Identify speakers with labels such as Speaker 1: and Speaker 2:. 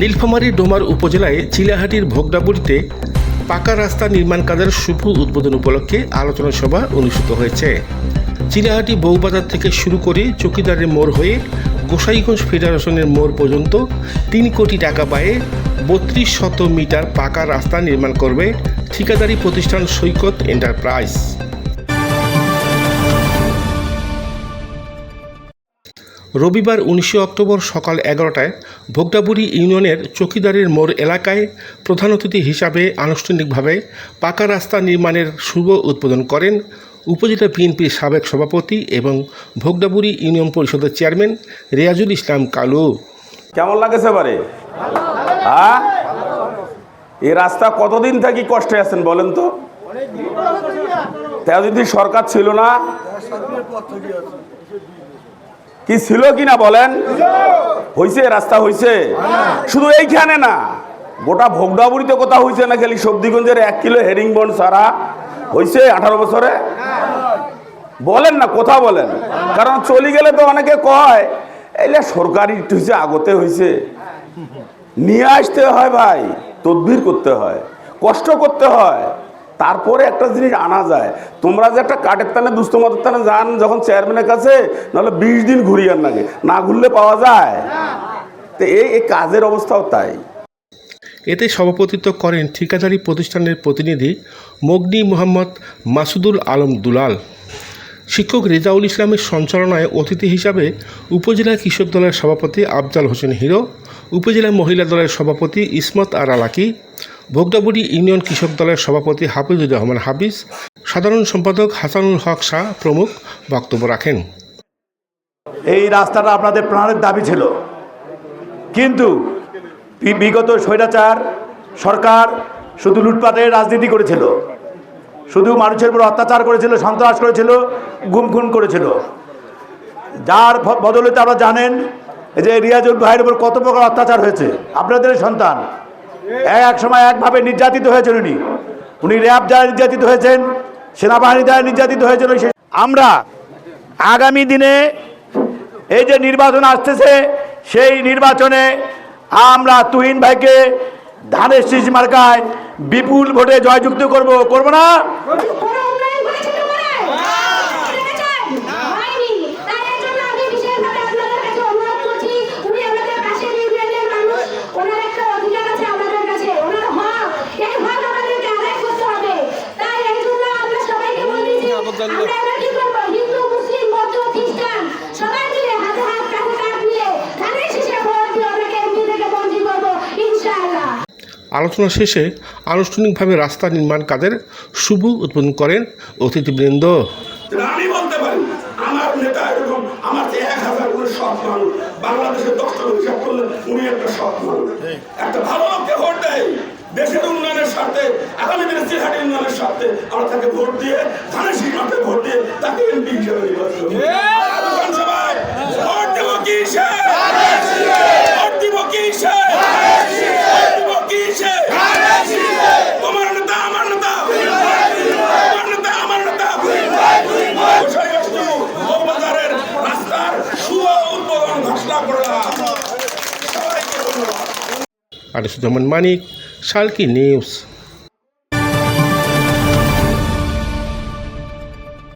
Speaker 1: নীলফামারী ডোমার উপজেলায় চিলাহাটির ভোগডাবুড়িতে পাকা রাস্তা নির্মাণ কাজের শুভ উদ্বোধন উপলক্ষে আলোচনা সভা অনুষ্ঠিত হয়েছে। চিলাহাটি বউবাজার থেকে শুরু করে চকিদারের মোড় হয়ে গোসাইগঞ্জ ফেডারেশনের মোড় পর্যন্ত তিন কোটি টাকা ব্যয়ে বত্রিশ শত মিটার পাকা রাস্তা নির্মাণ করবে ঠিকাদারি প্রতিষ্ঠান সৈকত এন্টারপ্রাইজ। রবিবার উনিশে অক্টোবর সকাল এগারোটায় ভোগডাবুড়ি ইউনিয়নের চকিদারের মোড় এলাকায় প্রধান অতিথি হিসাবে আনুষ্ঠানিকভাবে পাকা রাস্তা নির্মাণের শুভ উদ্বোধন করেন উপজেলা বিএনপির সাবেক সভাপতি এবং ভোগডাবুড়ি ইউনিয়ন পরিষদের চেয়ারম্যান রেয়াজুল ইসলাম কালু।
Speaker 2: কেমন লাগেছে এবারে? এই রাস্তা কতদিন থেকে কষ্টে আছেন বলেন তো? তেরোদিন সরকার ছিল না? কি ছিল কি না বলেন? হইছে, রাস্তা হইছে। শুধু এইখানে না, গোটা ভোগডাবুড়িতে কোথাও হইছে না খালি সবদিগঞ্জের এক কিলো হেরিং বন সারা হইছে আঠারো বছরে? বলেন না, কথা বলেন। কারণ চলে গেলে তো অনেকে কয় এইলে সরকারি হয়েছে আগতে হয়েছে নিয়ে আসতে হয় ভাই, তদবির করতে হয়, কষ্ট করতে হয়। তারপরে একটা জিনিস আনা যায়। তোমরা যে একটা কাঠের তানে দুস্থ মতের টানে যান যখন চেয়ারম্যানের কাছে, নাহলে বিশ দিন ঘুরিয়ার নাগে না ঘুরলে পাওয়া যায়? তো এই এই কাজের অবস্থাও তাই।
Speaker 1: এতে সভাপতিত্ব করেন ঠিকাদারি প্রতিষ্ঠানের প্রতিনিধি মগনি মোহাম্মদ মাসুদুল আলম দুলাল। শিক্ষক রেজাউল ইসলামের সঞ্চালনায় অতিথি হিসাবে উপজেলা কৃষক দলের সভাপতি আফজাল হোসেন হিরো, উপজেলা মহিলা দলের সভাপতি ইসমত আর আলাকি ভোগদাবুড়ি ইউনিয়ন কৃষক দলের সভাপতি হাফিজুর রহমান হাফিজ, সাধারণ সম্পাদক হাসানুল হক শাহ প্রমুখ বক্তব্য রাখেন।
Speaker 3: এই রাস্তাটা আপনাদের প্রাণের দাবি ছিল। কিন্তু বিগত স্বৈরাচার সরকার শুধু লুটপাটের রাজনীতি করেছিল। শুধু মানুষের উপর অত্যাচার করেছিল, সন্ত্রাস করেছিল গুম খুন করেছিল। যার বদলেতে আপনারা জানেন যে রিয়াজুল ভাইয়ের উপর কত প্রকার অত্যাচার হয়েছে। আপনাদের সন্তান এক সময় একভাবে নির্যাতিত হয়েছেন উনি। উনি র্যাব দ্বারা নির্যাতিত হয়েছেন, সেনাবাহিনী দ্বারা নির্যাতিত হয়েছেন আমরা আগামী দিনে এই যে নির্বাচন আসতেছে, সেই নির্বাচনে আমরা তুহিন ভাইকে ধানের শীষ মার্কায় বিপুল ভোটে জয়যুক্ত করব করব না
Speaker 4: কোনো উন্নয়ন করেছে তোমরা? করেছেন? হয়নি। তাই এর জন্য আমি বিশেষভাবে আপনাদের কাছে অনুরোধ করছি, উনি আমাদের পাশের ইউনিয়নের মানুষ, ওনার একটা অধিকার আছে আমাদের কাছে, ওনার হক, এই হক আমাদেরকে আদায় করতে হবে। তাই এই জন্য আমরা সবাইকে বলতেছি, আমরা এবার কি করব? হিন্দু, মুসলিম, বৌদ্ধ, খ্রিস্টান, সবাই মিলে হাতে হাত কাঁধে কাঁধ মিলে ধানের শীষে ভোট দিয়ে ওনাকে এমপি থেকে মন্ত্রী করব, ইনশাআল্লাহ।
Speaker 1: আলোচনা শেষে আনুষ্ঠানিকভাবে রাস্তা নির্মাণ কাজের শুভ উদ্বোধন করেন অতিথিবৃন্দ।
Speaker 5: আমি বলতে পারি আমার নেতা এরকম আমার যে এক হাজার করে সৎ মানুষ। বাংলাদেশের দশটা হিসাব করলেন উনি একটা সৎ মানুষ। একটা ভালো লোককে ভোট দেয় দেশের উন্নয়নের স্বার্থে আগামী দিনে চিরহাটি উন্নয়নের স্বার্থে আমরা তাকে ভোট দিয়ে ধানের শীর্ষে ভোট দিয়ে তাকে এমপি হিসেবে নির্বাচিত করি। বিধানসভায় ভোট দেবো কি সে ভোট দিব কি সে ভোট দিব কি সে তোমার নেতা আমার নেতা আমার নেতা আমার নেতা গোসাইগঞ্জ বউবাজারের রাস্তার শুভ উদ্বোধন ঘোষণা করলাম সবাইকে ধন্যবাদ
Speaker 1: আনিসুজ্জামান মানিক শালকি নিউজ।